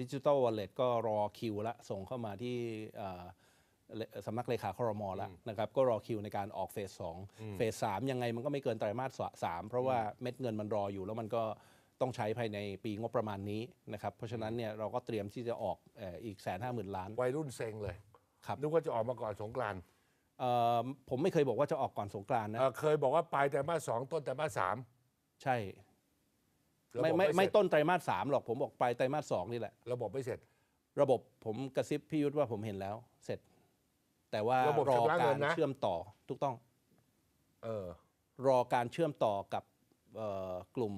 ดิจิ t a ลวอลเล็ตก็รอคิวละส่งเข้ามาที่เอ่อเลสำนักเลขาครมแล้วนะครับ ก็รอคิวในการออกเฟสสองเฟสสามยังไงมันก็ไม่เกินไตรมาสสามเพราะว่าเม็ดเงินมันรออยู่แล้วมันก็ต้องใช้ภายในปีงบประมาณนี้นะครับ เพราะฉะนั้นเนี่ยเราก็เตรียมที่จะออกเอ่ออีกแสนห้าหมื่นล้าน วัยรุ่นเซ็งเลยครับนึกว่าจะออกมาก่อนสงกรานต์เอ่อผมไม่เคยบอกว่าจะออกก่อนสงกรานต์นะเอ่อเคยบอกว่าปลายแต่มาสสองต้นแต่มาสสามใช่ระบบ ไม่ไม่เสร็จไม่ต้นไตรมาสสามหรอกผมบอกปลายไตรมาสสองนี่แหละ ระบบไม่เสร็จ ระบบผมกระซิบพี่ยุทธว่าผมเห็นแล้ว เสร็จ แต่ว่าระบบรอชำระกาเงิรนนะ เชื่อมต่อถูกต้อง เออ รอการเชื่อมต่อกับเอ่อกลุ่ม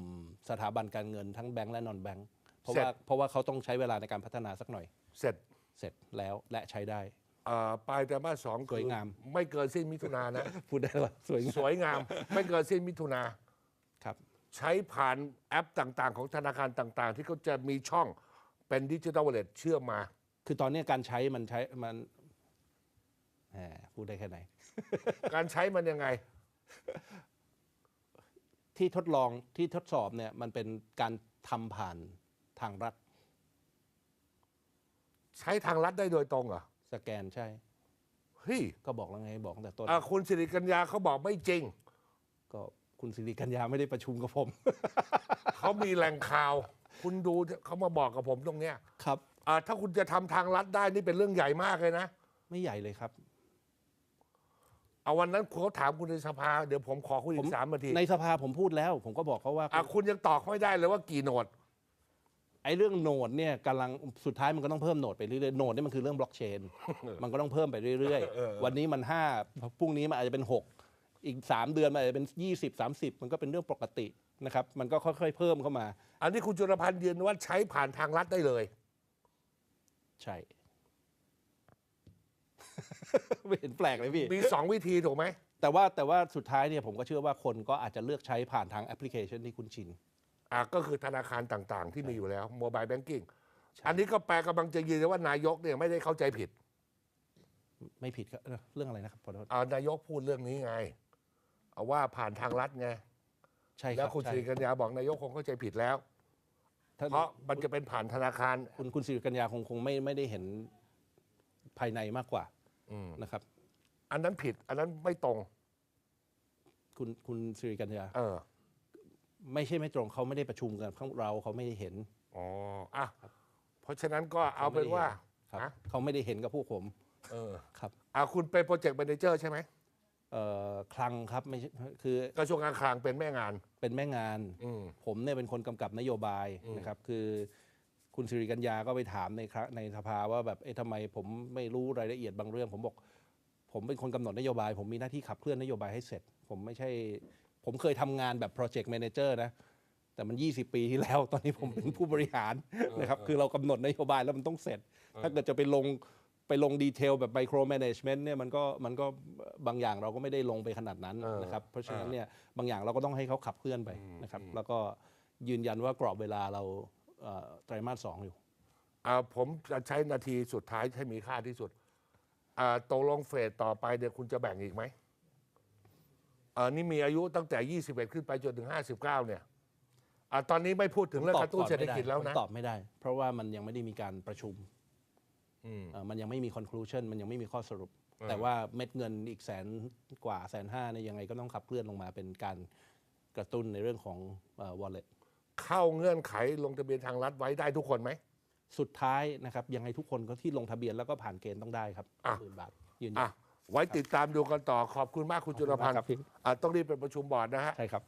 สถาบันการเงินทั้งแบงก์และนอนแบงก์เพราะเสร็จ ว่าเพราะว่าเขาต้องใช้เวลาในการพัฒนาสักหน่อย เสร็จเสร็จแล้วและใช้ได้ เอ่อปลายแต่มาสสองสวยงาม ไม่เกินสิ้นมิถุนายนนะ พูดได้ว่าสวยงามสวยงาม ไม่เกินสิ้นมิถุนาครับ ใช้ผ่านแอปต่างๆ ของธนาคารต่างๆ ที่เขาจะมีช่องเป็นดิจิทัลวอลเล็ตเชื่อมมา คือตอนนี้การใช้มันใช้มันแหมพูดได้แค่ไหน การใช้มันยังไง ที่ทดลองที่ทดสอบเนี่ยมันเป็นการทำผ่านทางรัฐ ใช้ทางลัดได้โดยตรงเหรอสแกนใช่ เฮ้ยก็บอกแล้วไงบอกตั้งแต่ต้นอะคุณสิริกัญญาเขาบอกไม่จริง ก็ คุณสิริกัญญาไม่ได้ประชุมกับผม เขามีแหล่งข่าว คุณดูเขามาบอกกับผมตรงเนี้ยครับ อะถ้าคุณจะทำทางลัดได้นี่เป็นเรื่องใหญ่มากเลยนะ ไม่ใหญ่เลยครับ เอาวันนั้นเขาถามคุณในสภา เดี๋ยวผมขอคุยอีผมกสามนาทีในสภาผมพูดแล้ว ผมก็บอกเขาว่าอะคุณยังตอบไม่ได้เลยว่ากี่โหนด ไอ้เรื่องโหนดเนี่ยกำลังสุดท้ายมันก็ต้องเพิ่มโหนดไปเรื่อยๆโหนดเนี่ยมันคือเรื่องบล็อกเชน มันก็ต้องเพิ่มไปเรื่อยๆ วันนี้มันห้าพรุ่งนี้มันอาจจะเป็นหก อีกสามเดือนมันอาจจะเป็นยี่สิบสามสิบมันก็เป็นเรื่องปกตินะครับ มันก็ค่อยๆเพิ่มเข้ามา อันนี้คุณจุลพันธ์ยืนว่าใช้ผ่านทางลัดได้เลย ใช่ ไม่เห็นแปลกเลยพี่ มีสองวิธีถูกไหม แต่ว่าแต่ว่าสุดท้ายเนี่ยผมก็เชื่อว่าคนก็อาจจะเลือกใช้ผ่านทางแอปพลิเคชันที่คุ้นชิน อะก็คือธนาคารต่างๆ ที่มีอยู่แล้วโมบายแบงกิ้งอันนี้ก็แปลกำลังจะยืนยันว่านายกเนี่ยไม่ได้เข้าใจผิดไม่ผิดครับเอ่อเรื่องอะไรนะครับขอโทษอ่านายกพูดเรื่องนี้ไง เอาว่าผ่านทางลัดไงใช่คแล้รัวบคุณใช่สิริกัญญาบอกนายกคงเข้าใจผิดแล้วถ้าเพราะมันจะเป็นผ่านธนาคาร คุณคุณสิริกัญญาคงคงไม่ไม่ได้เห็นภายในมากกว่านะครับ อันนั้นผิด อันนั้นไม่ตรง คุณคุณสิริกัญญาเออไม่ใช่ไม่ตรงเขาไม่ได้ประชุมกันข้างเราเขาไม่ได้เห็น อ๋ออะเพราะฉะนั้นก็เอาเป็นว่า ครับฮะ เขาไม่ได้เห็นกับพวกผมเออครับ อะคุณเป็นโปรเจกต์แมเนเจอร์ใช่ไหม เอ่อคลังครับไม่ใช่คือกระทรวงการคลังเป็นแม่งาน เป็นแม่งาน อืม ผมเนี่ยเป็นคนกำกับนโยบายนะครับคือคุณสิริกัญญาก็ไปถามในครั้งในสภาว่าแบบเอ๊ะทำไมผมไม่รู้รายละเอียดบางเรื่อง ผมบอก ผมเป็นคนกำหนดนโยบาย ผมมีหน้าที่ขับเคลื่อนนโยบายให้เสร็จ ผมไม่ใช่ ผมเคยทำงานแบบโปรเจกต์แมเนเจอร์นะ แต่มัน 20 ปีที่แล้ว ตอนนี้ผมเป็นผู้บริหารนะครับ คือเรากำหนดนโยบายแล้วมันต้องเสร็จ ถ้าเกิดจะไปลง ไปลงดีเทลแบบไมโครแมネจเมนต์เนี่ยมันก็มันก็บางอย่างเราก็ไม่ได้ลงไปขนาดนั้นนะครับเพราะฉะนั้นเนี่ยบางอย่างเราก็ต้องให้เขาขับเคลื่อนไปนะครับแล้วก็ยืนยันว่ากรอบเวลาเราเอ่อไตรมาสสองอยู่อ่าผมจะใช้นาทีสุดท้ายให้มีค่าที่สุดอ่าตกลงเฟสต่อไปเนี่ยคุณจะแบ่งอีกไหมอ่านี่มีอายุตั้งแต่ 21 ขึ้นไปจนถึง 59 เนี่ยอ่าตอนนี้ไม่พูดถึงเรื่องกระตุ้นเศรษฐกิจแล้วนะผมตอบไม่ได้ เพราะว่ามันยังไม่ได้มีการประชุมเอ่อ มันยังไม่มี conclusion มันยังไม่มีข้อสรุป แต่ว่าเม็ดเงินอีกแสนกว่าแสนห้าเนี่ยยังไงก็ต้องขับเคลื่อนลงมาเป็นการกระตุ้นในเรื่องของเอ่อ wallet เข้าเงื่อนไขลงทะเบียนทางรัฐไว้ได้ทุกคนไหม สุดท้ายนะครับ ยังไงทุกคนก็ที่ลงทะเบียนแล้วก็ผ่านเกณฑ์ต้องได้ครับอะหมื่นบาทยืนยัอะนไว้ติดตามดูกันต่อขอบคุณมากคุณจุลพันธ์ขอบคุณมากครับพี่อะต้องรีบไปประชุมบอร์ดนะฮะใช่ครับ